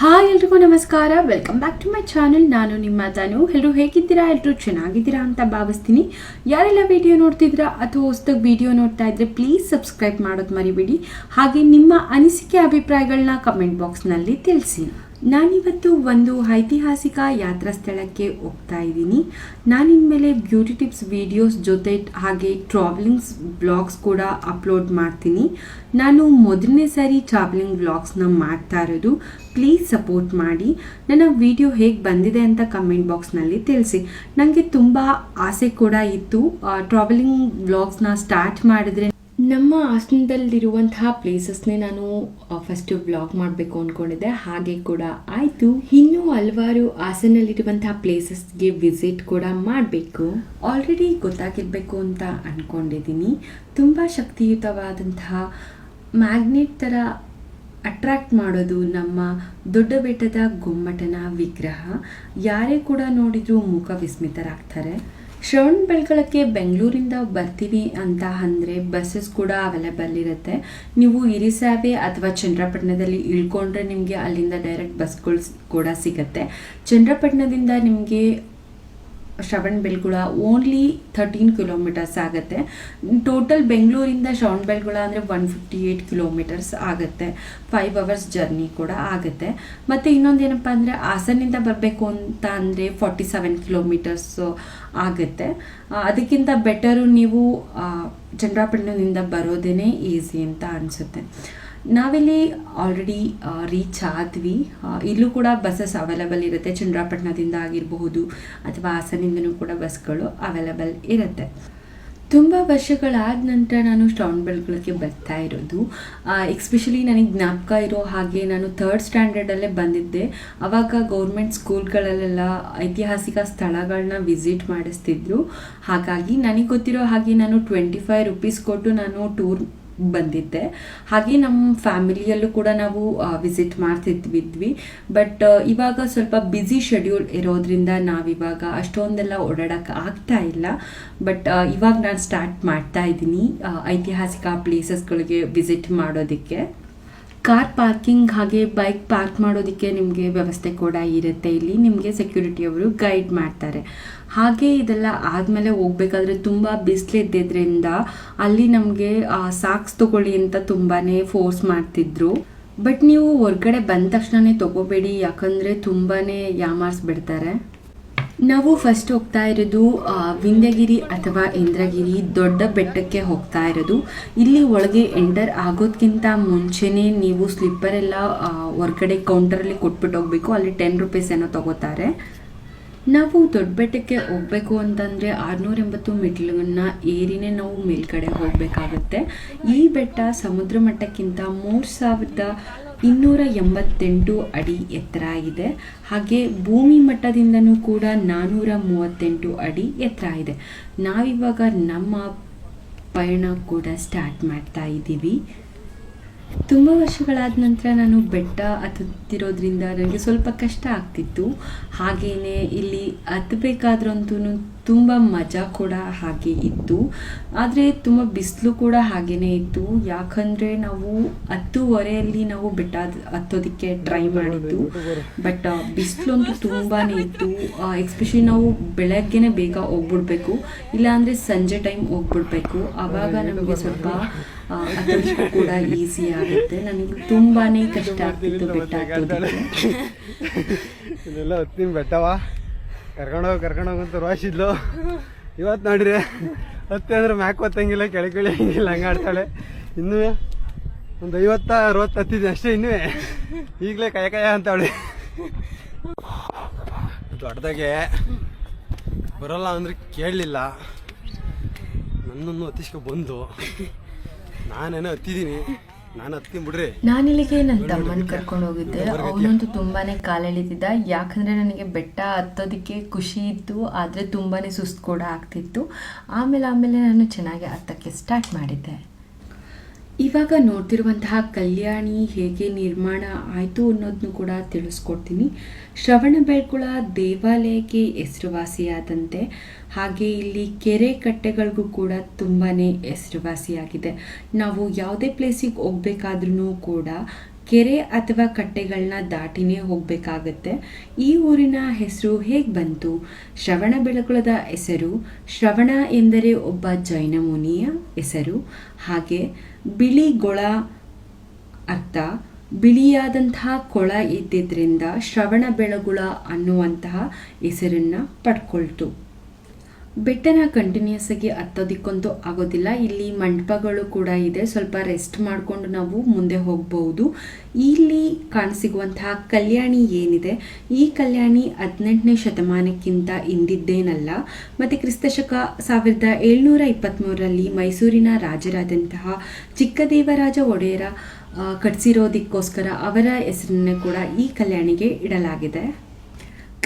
Hi ಎಲ್ರಿಗೂ ನಮಸ್ಕಾರ. Welcome back to my channel ನಾನು ನಿಮ್ಮ ತಾನು ಎಲ್ಲರೂ ಹೇಗಿದ್ದೀರಾ? ಎಲ್ಲರೂ ಚೆನ್ನಾಗಿದ್ದೀರಾ ಅಂತ ಭಾವಿಸ್ತೀನಿ. ಯಾರೆಲ್ಲ ವಿಡಿಯೋ ನೋಡ್ತಿದ್ದೀರಾ ಅಥವಾ ಹೊಸ್ದಾಗಿ ವಿಡಿಯೋ ನೋಡ್ತಾ ಇದ್ರೆ ಪ್ಲೀಸ್ ಸಬ್ಸ್ಕ್ರೈಬ್ ಮಾಡೋದು ಮರಿಬೇಡಿ. ಹಾಗೆ ನಿಮ್ಮ ಅನಿಸಿಕೆ ಅಭಿಪ್ರಾಯಗಳನ್ನ ಕಮೆಂಟ್ ಬಾಕ್ಸ್ನಲ್ಲಿ ತಿಳಿಸಿ. ನಾನಿವತ್ತು ಒಂದು ಐತಿಹಾಸಿಕ ಯಾತ್ರಾ ಸ್ಥಳಕ್ಕೆ ಹೋಗ್ತಾ ಇದ್ದೀನಿ. ನಾನು ಇನ್ಮೇಲೆ ಬ್ಯೂಟಿ ಟಿಪ್ಸ್ ವಿಡಿಯೋಸ್ ಜೊತೆ ಹಾಗೆ ಟ್ರಾವೆಲಿಂಗ್ಸ್ ಬ್ಲಾಗ್ಸ್ ಕೂಡ ಅಪ್ಲೋಡ್ ಮಾಡ್ತೀನಿ. ನಾನು ಮೊದಲನೇ ಸಾರಿ ಟ್ರಾವೆಲಿಂಗ್ ಬ್ಲಾಗ್ಸ್ನ ಮಾಡ್ತಾ ಇರೋದು. ಪ್ಲೀಸ್ ಸಪೋರ್ಟ್ ಮಾಡಿ. ನನ್ನ ವಿಡಿಯೋ ಹೇಗೆ ಬಂದಿದೆ ಅಂತ ಕಮೆಂಟ್ ಬಾಕ್ಸ್ನಲ್ಲಿ ತಿಳಿಸಿ. ನನಗೆ ತುಂಬ ಆಸೆ ಕೂಡ ಇತ್ತು. ಟ್ರಾವೆಲಿಂಗ್ ಬ್ಲಾಗ್ಸ್ನ ಸ್ಟಾರ್ಟ್ ಮಾಡಿದ್ರೆ ನಮ್ಮ ಹಾಸನದಲ್ಲಿರುವಂತಹ ಪ್ಲೇಸಸ್ನೇ ನಾನು ಫಸ್ಟು ಬ್ಲಾಗ್ ಮಾಡಬೇಕು ಅಂದ್ಕೊಂಡಿದ್ದೆ ಹಾಗೆ ಕೂಡ ಆಯಿತು. ಇನ್ನೂ ಹಲವಾರು ಹಾಸನಲ್ಲಿರುವಂತಹ ಪ್ಲೇಸಸ್ಗೆ ವಿಸಿಟ್ ಕೂಡ ಮಾಡಬೇಕು. ಆಲ್ರೆಡಿ ಗೊತ್ತಾಗಿರಬೇಕು ಅಂತ ಅಂದ್ಕೊಂಡಿದ್ದೀನಿ ತುಂಬ ಶಕ್ತಿಯುತವಾದಂತಹ ಮ್ಯಾಗ್ನೆಟ್ ಥರ ಅಟ್ರಾಕ್ಟ್ ಮಾಡೋದು ನಮ್ಮ ದೊಡ್ಡ ಬೆಟ್ಟದ ಗೊಮ್ಮಟನ ವಿಗ್ರಹ. ಯಾರೇ ಕೂಡ ನೋಡಿದರೂ ಮುಖ ವಿಸ್ಮಿತರಾಗ್ತಾರೆ. ಶ್ರವಣ ಬೆಳಗೊಳಕ್ಕೆ ಬೆಂಗಳೂರಿಂದ ಬರ್ತೀವಿ ಅಂತ ಅಂದರೆ ಬಸ್ಸಸ್ ಕೂಡ ಅವೈಲೇಬಲ್ ಇರುತ್ತೆ. ನೀವು ಇರಿಸಾವೆ ಅಥವಾ ಚಂದ್ರಪಟ್ಟಣದಲ್ಲಿ ಇಳ್ಕೊಂಡ್ರೆ ನಿಮಗೆ ಅಲ್ಲಿಂದ ಡೈರೆಕ್ಟ್ ಬಸ್ಗಳು ಕೂಡ ಸಿಗುತ್ತೆ. ಚಂದ್ರಪಟ್ಟಣದಿಂದ ನಿಮಗೆ Shravana Belagola only thirteen kilometres ಆಗುತ್ತೆ. ಟೋಟಲ್ ಬೆಂಗಳೂರಿಂದ ಶ್ರವಣ್ ಬೆಳಗುಳ ಅಂದರೆ ಒನ್ ಫಿಫ್ಟಿ ಏಯ್ಟ್ ಕಿಲೋಮೀಟರ್ಸ್ ಆಗುತ್ತೆ. ಫೈವ್ ಅವರ್ಸ್ ಜರ್ನಿ ಕೂಡ ಆಗುತ್ತೆ. ಮತ್ತು ಇನ್ನೊಂದು ಏನಪ್ಪ ಅಂದರೆ ಹಾಸನಿಂದ ಬರಬೇಕು ಅಂತ ಅಂದರೆ ಫಾರ್ಟಿ ಸೆವೆನ್ ಕಿಲೋಮೀಟರ್ಸ್ ಆಗುತ್ತೆ ಅದಕ್ಕಿಂತ ಬೆಟರು ನೀವು ಚಂದ್ರಾಪಟ್ಟಣದಿಂದ ಬರೋದೇ ಈಸಿ ಅಂತ ಅನಿಸುತ್ತೆ. ನಾವಿಲ್ಲಿ ಆಲ್ರೆಡಿ ರೀಚ್ ಆದ್ವಿ. ಇಲ್ಲೂ ಕೂಡ ಬಸ್ಸಸ್ ಅವೈಲಬಲ್ ಇರುತ್ತೆ. ಚಂದ್ರಪಟ್ಟಣದಿಂದ ಆಗಿರಬಹುದು ಅಥವಾ ಹಾಸನಿಂದನೂ ಕೂಡ ಬಸ್ಗಳು ಅವೈಲಬಲ್ ಇರುತ್ತೆ. ತುಂಬ ವರ್ಷಗಳಾದ ನಂತರ ನಾನು ಶ್ರವಣ ಬೆಳಗೊಳಕ್ಕೆ ಬರ್ತಾ ಇರೋದು. ಎಕ್ಸ್ಪೆಷಲಿ ನನಗೆ ಜ್ಞಾಪಕ ಇರೋ ಹಾಗೆ ನಾನು ಥರ್ಡ್ ಸ್ಟ್ಯಾಂಡರ್ಡಲ್ಲೇ ಬಂದಿದ್ದೆ. ಆವಾಗ ಗೌರ್ಮೆಂಟ್ ಸ್ಕೂಲ್ಗಳಲ್ಲೆಲ್ಲ ಐತಿಹಾಸಿಕ ಸ್ಥಳಗಳನ್ನ ವಿಸಿಟ್ ಮಾಡಿಸ್ತಿದ್ರು. ಹಾಗಾಗಿ ನನಗೆ ಗೊತ್ತಿರೋ ಹಾಗೆ ನಾನು ಟ್ವೆಂಟಿ ಫೈವ್ ರುಪೀಸ್ ಕೊಟ್ಟು ನಾನು ಟೂರ್ ಬಂದಿದ್ದೆ. ಹಾಗೆ ನಮ್ಮ ಫ್ಯಾಮಿಲಿಯಲ್ಲೂ ಕೂಡ ನಾವು ವಿಸಿಟ್ ಮಾಡ್ತಿದ್ವಿದ್ವಿ ಬಟ್ ಇವಾಗ ಸ್ವಲ್ಪ ಬ್ಯುಸಿ ಶೆಡ್ಯೂಲ್ ಇರೋದ್ರಿಂದ ನಾವಿವಾಗ ಅಷ್ಟೊಂದೆಲ್ಲ ಓಡಾಡೋಕ್ಕೆ ಆಗ್ತಾ ಇಲ್ಲ. ಬಟ್ ಇವಾಗ ನಾನು ಸ್ಟಾರ್ಟ್ ಮಾಡ್ತಾ ಇದ್ದೀನಿ ಐತಿಹಾಸಿಕ ಪ್ಲೇಸಸ್ಗಳಿಗೆ ವಿಸಿಟ್ ಮಾಡೋದಕ್ಕೆ. ಕಾರ್ ಪಾರ್ಕಿಂಗ್ ಹಾಗೆ ಬೈಕ್ ಪಾರ್ಕ್ ಮಾಡೋದಕ್ಕೆ ನಿಮಗೆ ವ್ಯವಸ್ಥೆ ಕೂಡ ಇರುತ್ತೆ. ಇಲ್ಲಿ ನಿಮಗೆ ಸೆಕ್ಯೂರಿಟಿ ಅವರು ಗೈಡ್ ಮಾಡ್ತಾರೆ. ಹಾಗೆ ಇದೆಲ್ಲ ಆದಮೇಲೆ ಹೋಗ್ಬೇಕಾದ್ರೆ ತುಂಬ ಬಿಸಿಲಿದ್ದರಿಂದ ಅಲ್ಲಿ ನಮಗೆ ಸಾಕ್ಸ್ ತಗೊಳ್ಳಿ ಅಂತ ತುಂಬಾ ಫೋರ್ಸ್ ಮಾಡ್ತಿದ್ರು. ಬಟ್ ನೀವು ಹೊರ್ಗಡೆ ಬಂದ ತಕ್ಷಣನೇ ತಗೋಬೇಡಿ, ಯಾಕಂದರೆ ತುಂಬಾ ಯಾಮಾರಿಸ್ಬಿಡ್ತಾರೆ ನಾವು ಫಸ್ಟ್ ಹೋಗ್ತಾ ಇರೋದು ವಿಂಧ್ಯಗಿರಿ ಅಥವಾ ಇಂದ್ರಗಿರಿ ದೊಡ್ಡ ಬೆಟ್ಟಕ್ಕೆ ಹೋಗ್ತಾ ಇರೋದು. ಇಲ್ಲಿ ಒಳಗೆ ಎಂಟರ್ ಆಗೋದ್ಕಿಂತ ಮುಂಚೆನೇ ನೀವು ಸ್ಲಿಪ್ಪರ್ ಎಲ್ಲ ಹೊರಗಡೆ ಹೊರ್ಗಡೆ ಕೌಂಟರಲ್ಲಿ ಕೊಟ್ಬಿಟ್ಟು ಹೋಗಬೇಕು. ಅಲ್ಲಿ ಟೆನ್ ರುಪೀಸ್ ಏನೋ ತಗೋತಾರೆ. ನಾವು ದೊಡ್ಡ ಬೆಟ್ಟಕ್ಕೆ ಹೋಗ್ಬೇಕು ಅಂತಂದರೆ ಆರುನೂರ ಎಂಬತ್ತು ಮೆಟ್ಲನ್ನ ಏರಿನೇ ನಾವು ಮೇಲ್ಗಡೆ ಹೋಗಬೇಕಾಗುತ್ತೆ. ಈ ಬೆಟ್ಟ ಸಮುದ್ರ ಮಟ್ಟಕ್ಕಿಂತ ಮೂರು ಸಾವಿರದ ಇನ್ನೂರ ಎಂಬತ್ತೆಂಟು ಅಡಿ ಎತ್ತರ ಇದೆ. ಹಾಗೆ ಭೂಮಿ ಮಟ್ಟದಿಂದನೂ ಕೂಡ ನಾನ್ನೂರ ಮೂವತ್ತೆಂಟು ಅಡಿ ಎತ್ತರ ಇದೆ. ನಾವಿವಾಗ ನಮ್ಮ ಪಯಣ ಕೂಡ ಸ್ಟಾರ್ಟ್ ಮಾಡ್ತಾ ಇದ್ದೀವಿ. ತುಂಬ ವರ್ಷಗಳಾದ ನಂತರ ನಾನು ಬೆಟ್ಟ ಹತ್ತುತ್ತಿರೋದ್ರಿಂದ ನನಗೆ ಸ್ವಲ್ಪ ಕಷ್ಟ ಆಗ್ತಿತ್ತು. ಹಾಗೆಯೇ ಇಲ್ಲಿ ಹತ್ತಬೇಕಾದ್ರಂತೂ ತುಂಬ ಮಜಾ ಕೂಡ ಹಾಗೆ ಇತ್ತು. ಆದರೆ ತುಂಬ ಬಿಸಿಲು ಕೂಡ ಹಾಗೆಯೇ ಇತ್ತು. ಯಾಕಂದರೆ ನಾವು ಹತ್ತುವರೆಯಲ್ಲಿ ನಾವು ಬೆಟ್ಟ ಹತ್- ಹತ್ತೋದಕ್ಕೆ ಟ್ರೈ ಮಾಡಿದ್ದು. ಬಟ್ ಬಿಸಿಲು ಅಂತೂ ತುಂಬಾ ಇತ್ತು. ಎಕ್ಸ್ಪೆಷಲಿ ನಾವು ಬೆಳಗ್ಗೆನೇ ಬೇಗ ಹೋಗ್ಬಿಡ್ಬೇಕು. ಇಲ್ಲಾಂದರೆ ಸಂಜೆ ಟೈಮ್ ಹೋಗ್ಬಿಡ್ಬೇಕು. ಆವಾಗ ನಮಗೆ ಸ್ವಲ್ಪ ಕೂಡ ಈಸಿ ಆಗುತ್ತೆ. ನನಗೆ ತುಂಬಾ ಕಷ್ಟ ಆಗ್ತಿತ್ತು ಬೆಟ್ಟ ಹತ್ತೋದಕ್ಕೆ. ಬೆಟ್ಟವ? ಕರ್ಕೊಂಡೋಗಿ ಕರ್ಕೊಂಡೋಗಿ ಅಂತ ರೋಷಿದ್ಲು ಇವತ್ತು ನೋಡ್ರಿ ಹತ್ತಿ ಅಂದ್ರೆ ಮ್ಯಾಕ್ ಹೊತ್ತಂಗಿಲ್ಲ ಕೆಳಗೆ ಕೆಳಿ ಹಂಗೆ ಆಡ್ತಾಳೆ. ಇನ್ನೂ ಒಂದು ಐವತ್ತ, ಅರವತ್ತು ಹತ್ತಿದ್ದೆ ಅಷ್ಟೇ ಇನ್ನೂ ಈಗಲೇ ಕಯ ಕಯ ಅಂತಾಳೆ ದೊಡ್ಡದಾಗೆ ಬರೋಲ್ಲ ಅಂದ್ರೆ ಕೇಳಲಿಲ್ಲ. ನನ್ನನ್ನು ಹತ್ತಿಸ್ಕೊ ಬಂದು ನಾನೇನೋ ಹತ್ತಿದ್ದೀನಿ. ನಾನಿಲ್ಲಿಗೆ ನನ್ನ ತಮ್ಮನ ಕರ್ಕೊಂಡು ಹೋಗಿದ್ದೆ. ಅವನಂತೂ ತುಂಬಾನೇ ಕಾಲೆಳಿತಿದ್ದ. ಯಾಕಂದ್ರೆ ನನಗೆ ಬೆಟ್ಟ ಹತ್ತೋದಕ್ಕೆ ಖುಷಿ ಇತ್ತು ಆದರೆ ತುಂಬಾನೇ ಸುಸ್ತು ಕೂಡ ಆಗ್ತಿತ್ತು. ಆಮೇಲೆ ಆಮೇಲೆ ನಾನು ಚೆನ್ನಾಗಿ ಹತ್ತಕ್ಕೆ ಸ್ಟಾರ್ಟ್ ಮಾಡಿದ್ದೆ. ಇವಾಗ ನೋಡ್ತಿರುವಂತಹ ಕಲ್ಯಾಣಿ ಹೇಗೆ ನಿರ್ಮಾಣ ಆಯಿತು ಅನ್ನೋದನ್ನು ಕೂಡ ತಿಳಿಸ್ಕೊಡ್ತೀನಿ. ಶ್ರವಣ ಬೆಳ್ಕುಳ ದೇವಾಲಯಕ್ಕೆ ಹೆಸರುವಾಸಿಯಾದಂತೆ, ಹಾಗೆ ಇಲ್ಲಿ ಕೆರೆ ಕಟ್ಟೆಗಳಿಗೂ ಕೂಡ ತುಂಬಾ ಹೆಸರುವಾಸಿಯಾಗಿದೆ. ನಾವು ಯಾವುದೇ ಪ್ಲೇಸಿಗೆ ಹೋಗ್ಬೇಕಾದ್ರೂ ಕೂಡ ಕೆರೆ ಅಥವಾ ಕಟ್ಟೆಗಳನ್ನ ದಾಟಿನೇ ಹೋಗಬೇಕಾಗತ್ತೆ. ಈ ಊರಿನ ಹೆಸರು ಹೇಗೆ ಬಂತು? ಶ್ರವಣ ಬೆಳಗುಳದ ಹೆಸರು, ಶ್ರವಣ ಎಂದರೆ ಒಬ್ಬ ಜೈನ ಮುನಿಯ ಹೆಸರು, ಹಾಗೆ ಬಿಳಿ ಗೊಳ ಅರ್ಥ, ಬಿಳಿಯಾದಂತಹ ಕೊಳ ಇದ್ದಿದ್ದರಿಂದ ಶ್ರವಣ ಬೆಳಗುಳ ಅನ್ನುವಂತಹ ಹೆಸರನ್ನು ಪಡ್ಕೊಳ್ತು. ಬೆಟ್ಟನ ಕಂಟಿನ್ಯೂಸ್ ಆಗಿ ಹತ್ತೋದಿಕ್ಕಂತೂ ಆಗೋದಿಲ್ಲ. ಇಲ್ಲಿ ಮಂಟಪಗಳು ಕೂಡ ಇದೆ. ಸ್ವಲ್ಪ ರೆಸ್ಟ್ ಮಾಡಿಕೊಂಡು ನಾವು ಮುಂದೆ ಹೋಗ್ಬೋದು. ಇಲ್ಲಿ ಕಾಣಸಿಗುವಂತಹ ಕಲ್ಯಾಣಿ ಏನಿದೆ? ಈ ಕಲ್ಯಾಣಿ ಹದಿನೆಂಟನೇ ಶತಮಾನಕ್ಕಿಂತ ಹಿಂದಿದ್ದೇನಲ್ಲ. ಮತ್ತು ಕ್ರಿಸ್ತಶಕ ಸಾವಿರದ ಏಳ್ನೂರ ಇಪ್ಪತ್ತ್ಮೂರರಲ್ಲಿ ಮೈಸೂರಿನ ರಾಜರಾದಂತಹ ಚಿಕ್ಕದೇವರಾಜ ಒಡೆಯರ ಕಟ್ಸಿರೋದಕ್ಕೋಸ್ಕರ ಅವರ ಹೆಸರನ್ನೇ ಕೂಡ ಈ ಕಲ್ಯಾಣಿಗೆ ಇಡಲಾಗಿದೆ.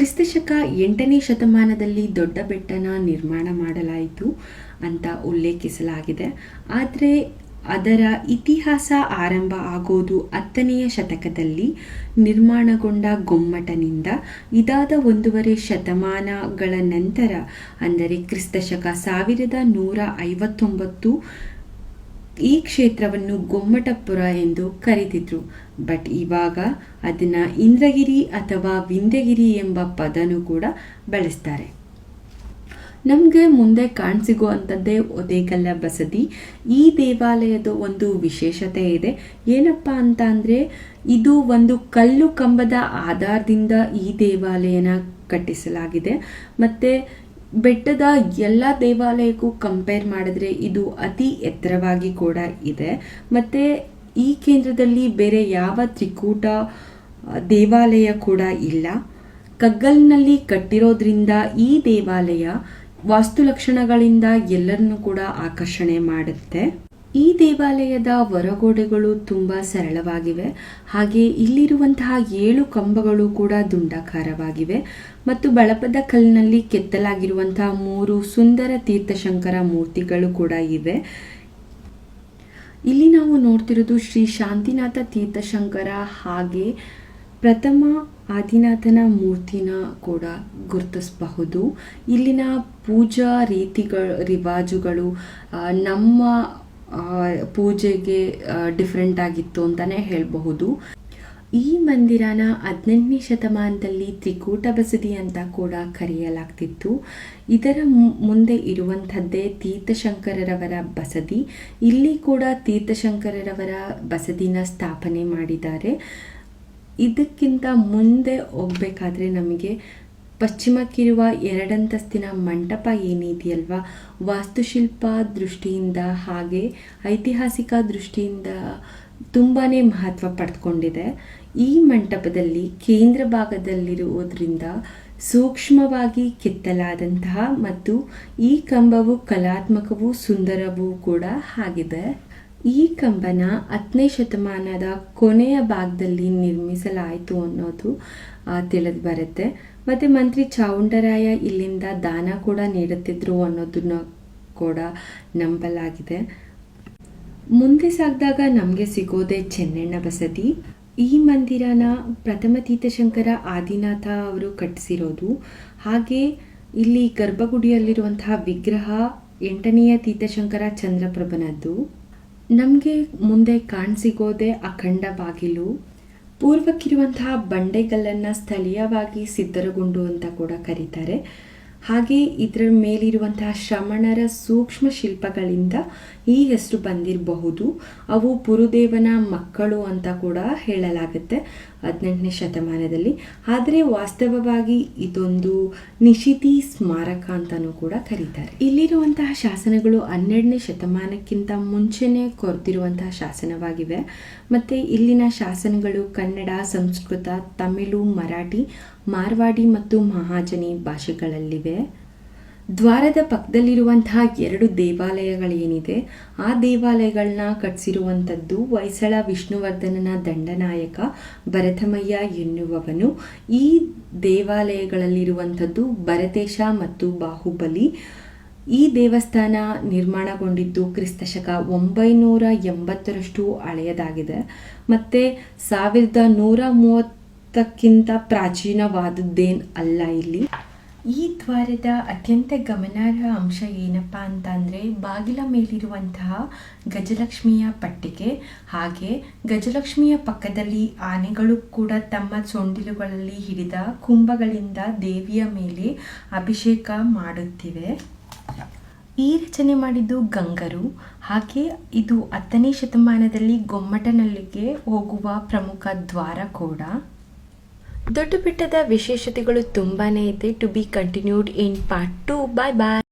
ಕ್ರಿಸ್ತಶಕ ಎಂಟನೇ ಶತಮಾನದಲ್ಲಿ ದೊಡ್ಡ ಬೆಟ್ಟನ ನಿರ್ಮಾಣ ಮಾಡಲಾಯಿತು ಅಂತ ಉಲ್ಲೇಖಿಸಲಾಗಿದೆ. ಆದರೆ ಅದರ ಇತಿಹಾಸ ಆರಂಭ ಆಗೋದು ಹತ್ತನೆಯ ಶತಕದಲ್ಲಿ ನಿರ್ಮಾಣಗೊಂಡ ಗೊಮ್ಮಟನಿಂದ. ಇದಾದ ಒಂದೂವರೆ ಶತಮಾನಗಳ ನಂತರ, ಅಂದರೆ ಕ್ರಿಸ್ತಶಕ ಸಾವಿರದ ನೂರ ಐವತ್ತೊಂಬತ್ತು ಈ ಕ್ಷೇತ್ರವನ್ನು ಗೊಮ್ಮಟಪುರ ಎಂದು ಕರೀತಿದ್ರು. ಬಟ್ ಇವಾಗ ಅದನ್ನ ಇಂದ್ರಗಿರಿ ಅಥವಾ ವಿಂದಗಿರಿ ಎಂಬ ಪದನೂ ಕೂಡ ಬಳಸ್ತಾರೆ. ನಮಗೆ ಮುಂದೆ ಕಾಣಸಿಗುವಂಥದ್ದೇ ಒದೇಗಲ್ಲ ಬಸದಿ. ಈ ದೇವಾಲಯದ ಒಂದು ವಿಶೇಷತೆ ಇದೆ. ಏನಪ್ಪ ಅಂತ ಅಂದರೆ, ಇದು ಒಂದು ಕಲ್ಲು ಕಂಬದ ಆಧಾರದಿಂದ ಈ ದೇವಾಲಯನ ಕಟ್ಟಿಸಲಾಗಿದೆ. ಮತ್ತು ಬೆಟ್ಟದ ಎಲ್ಲ ದೇವಾಲಯಕ್ಕೂ ಕಂಪೇರ್ ಮಾಡಿದ್ರೆ ಇದು ಅತಿ ಎತ್ತರವಾಗಿ ಕೂಡ ಇದೆ. ಮತ್ತು ಈ ಕೇಂದ್ರದಲ್ಲಿ ಬೇರೆ ಯಾವ ತ್ರಿಕೂಟ ದೇವಾಲಯ ಕೂಡ ಇಲ್ಲ. ಕಗ್ಗಲ್ನಲ್ಲಿ ಕಟ್ಟಿರೋದ್ರಿಂದ ಈ ದೇವಾಲಯ ವಾಸ್ತುಲಕ್ಷಣಗಳಿಂದ ಎಲ್ಲರನ್ನೂ ಕೂಡ ಆಕರ್ಷಣೆ ಮಾಡುತ್ತೆ. ಈ ದೇವಾಲಯದ ಹೊರಗೋಡೆಗಳು ತುಂಬ ಸರಳವಾಗಿವೆ. ಹಾಗೆ ಇಲ್ಲಿರುವಂತಹ ಏಳು ಕಂಬಗಳು ಕೂಡ ದುಂಡಾಕಾರವಾಗಿವೆ. ಮತ್ತು ಬಳಪದ ಕಲ್ಲಿನಲ್ಲಿ ಕೆತ್ತಲಾಗಿರುವಂತಹ ಮೂರು ಸುಂದರ ತೀರ್ಥಶಂಕರ ಮೂರ್ತಿಗಳು ಕೂಡ ಇವೆ. ಇಲ್ಲಿ ನಾವು ನೋಡ್ತಿರೋದು ಶ್ರೀ ಶಾಂತಿನಾಥ ತೀರ್ಥಶಂಕರ ಹಾಗೆ ಪ್ರಥಮ ಆದಿನಾಥನ ಮೂರ್ತಿನ ಕೂಡ ಗುರುತಿಸಬಹುದು. ಇಲ್ಲಿನ ಪೂಜಾ ರೀತಿಗಳು, ರಿವಾಜುಗಳು ನಮ್ಮ ಪೂಜೆಗೆ ಡಿಫ್ರೆಂಟ್ ಆಗಿತ್ತು ಅಂತಲೇ ಹೇಳಬಹುದು. ಈ ಮಂದಿರನ ಹದಿನೆಂಟನೇ ಶತಮಾನದಲ್ಲಿ ತ್ರಿಕೂಟ ಬಸದಿ ಅಂತ ಕೂಡ ಕರೆಯಲಾಗ್ತಿತ್ತು. ಇದರ ಮುಂದೆ ಇರುವಂಥದ್ದೇ ತೀರ್ಥಶಂಕರರವರ ಬಸದಿ. ಇಲ್ಲಿ ಕೂಡ ತೀರ್ಥಶಂಕರರವರ ಬಸದಿನ ಸ್ಥಾಪನೆ ಮಾಡಿದ್ದಾರೆ. ಇದಕ್ಕಿಂತ ಮುಂದೆ ಹೋಗಬೇಕಾದ್ರೆ ನಮಗೆ ಪಶ್ಚಿಮಕ್ಕಿರುವ ಎರಡಂತಸ್ತಿನ ಮಂಟಪ ಏನಿದೆಯಲ್ವಾ? ವಾಸ್ತುಶಿಲ್ಪ ದೃಷ್ಟಿಯಿಂದ ಹಾಗೆ ಐತಿಹಾಸಿಕ ದೃಷ್ಟಿಯಿಂದ ತುಂಬಾ ಮಹತ್ವ ಪಡೆದುಕೊಂಡಿದೆ ಈ ಮಂಟಪದಲ್ಲಿ ಕೇಂದ್ರ ಭಾಗದಲ್ಲಿರುವುದರಿಂದ ಸೂಕ್ಷ್ಮವಾಗಿ ಕೆತ್ತಲಾದಂತಹ ಮತ್ತು ಈ ಕಂಬವು ಕಲಾತ್ಮಕವೂ ಸುಂದರವೂ ಕೂಡ ಆಗಿದೆ. ಈ ಕಂಬನ ಹತ್ತನೇ ಶತಮಾನದ ಕೊನೆಯ ಭಾಗದಲ್ಲಿ ನಿರ್ಮಿಸಲಾಯಿತು ಅನ್ನೋದು ತಿಳಿದು ಬರುತ್ತೆ. ಮತ್ತು ಮಂತ್ರಿ ಚಾವುಂಡರಾಯ ಇಲ್ಲಿಂದ ದಾನ ಕೂಡ ನೀಡುತ್ತಿದ್ರು ಅನ್ನೋದನ್ನು ಕೂಡ ನಂಬಲಾಗಿದೆ. ಮುಂದೆ ಸಾಗಿದಾಗ ನಮಗೆ ಸಿಗೋದೆ ಚೆನ್ನಣ್ಣ ಬಸದಿ. ಈ ಮಂದಿರನ ಪ್ರಥಮ ತೀರ್ಥಶಂಕರ ಆದಿನಾಥ ಅವರು ಕಟ್ಟಿಸಿರೋದು. ಹಾಗೆ ಇಲ್ಲಿ ಗರ್ಭಗುಡಿಯಲ್ಲಿರುವಂತಹ ವಿಗ್ರಹ ಎಂಟನೆಯ ತೀರ್ಥಶಂಕರ ಚಂದ್ರಪ್ರಭನದ್ದು. ನಮಗೆ ಮುಂದೆ ಕಾಣಸಿಗೋದೆ ಅಖಂಡ ಬಾಗಿಲು. ಪೂರ್ವಕ್ಕಿರುವಂತಹ ಬಂಡೆಗಲ್ಲನ್ನು ಸ್ಥಳೀಯವಾಗಿ ಸಿದ್ದರಗುಂಡು ಅಂತ ಕೂಡ ಕರೀತಾರೆ. ಹಾಗೆ ಇದರ ಮೇಲಿರುವಂತಹ ಶ್ರಮಣರ ಸೂಕ್ಷ್ಮ ಶಿಲ್ಪಗಳಿಂದ ಈ ಹೆಸರು ಬಂದಿರಬಹುದು. ಅವು ಪುರುದೇವನ ಮಕ್ಕಳು ಅಂತ ಕೂಡ ಹೇಳಲಾಗುತ್ತೆ ಹದಿನೆಂಟನೇ ಶತಮಾನದಲ್ಲಿ. ಆದರೆ ವಾಸ್ತವವಾಗಿ ಇದೊಂದು ನಿಶಿತಿ ಸ್ಮಾರಕ ಅಂತಲೂ ಕೂಡ ಕರೀತಾರೆ. ಇಲ್ಲಿರುವಂತಹ ಶಾಸನಗಳು ಹನ್ನೆರಡನೇ ಶತಮಾನಕ್ಕಿಂತ ಮುಂಚೆನೇ ಕೊರೆದಿರುವಂತಹ ಶಾಸನವಾಗಿವೆ. ಮತ್ತು ಇಲ್ಲಿನ ಶಾಸನಗಳು ಕನ್ನಡ, ಸಂಸ್ಕೃತ, ತಮಿಳು, ಮರಾಠಿ ಮಾರ್ವಾಡಿ ಮತ್ತು ಮಹಾಜನಿ ಭಾಷೆಗಳಲ್ಲಿವೆ. ದ್ವಾರದ ಪಕ್ಕದಲ್ಲಿರುವಂತಹ ಎರಡು ದೇವಾಲಯಗಳೇನಿದೆ, ಆ ದೇವಾಲಯಗಳನ್ನ ಕಟ್ಟಿಸಿರುವಂಥದ್ದು ಹೊಯ್ಸಳ ವಿಷ್ಣುವರ್ಧನನ ದಂಡನಾಯಕ ಭರತಮಯ್ಯ ಎನ್ನುವವನು. ಈ ದೇವಾಲಯಗಳಲ್ಲಿರುವಂಥದ್ದು ಭರತೇಶ ಮತ್ತು ಬಾಹುಬಲಿ. ಈ ದೇವಸ್ಥಾನ ನಿರ್ಮಾಣಗೊಂಡಿದ್ದು ಕ್ರಿಸ್ತಶಕ ಒಂಬೈನೂರ ಎಂಬತ್ತರಷ್ಟು ಹಳೆಯದಾಗಿದೆ. ಮತ್ತು ಸಾವಿರದ ನೂರ ಮೂವತ್ತಕ್ಕಿಂತ ಪ್ರಾಚೀನವಾದದ್ದೇನು ಅಲ್ಲ ಇಲ್ಲಿ. ಈ ದ್ವಾರದ ಅತ್ಯಂತ ಗಮನಾರ್ಹ ಅಂಶ ಏನಪ್ಪ ಅಂತ ಅಂದರೆ ಬಾಗಿಲ ಮೇಲಿರುವಂತಹ ಗಜಲಕ್ಷ್ಮಿಯ ಪಟ್ಟಿಗೆ, ಹಾಗೆ ಗಜಲಕ್ಷ್ಮಿಯ ಪಕ್ಕದಲ್ಲಿ ಆನೆಗಳು ಕೂಡ ತಮ್ಮ ಸೊಂಡಿಲುಗಳಲ್ಲಿ ಹಿಡಿದ ಕುಂಭಗಳಿಂದ ದೇವಿಯ ಮೇಲೆ ಅಭಿಷೇಕ ಮಾಡುತ್ತಿವೆ. ಈ ರಚನೆ ಮಾಡಿದ್ದು ಗಂಗರು, ಹಾಗೆ ಇದು ಹತ್ತನೇ ಶತಮಾನದಲ್ಲಿ ಗೊಮ್ಮಟನಲ್ಲಿಗೆ ಹೋಗುವ ಪ್ರಮುಖ ದ್ವಾರ ಕೂಡ. ದೊಡ್ಡ ಬೆಟ್ಟದ ವಿಶೇಷತೆಗಳು ತುಂಬಾನೇ ಇದೆ. To be continued in part two bye bye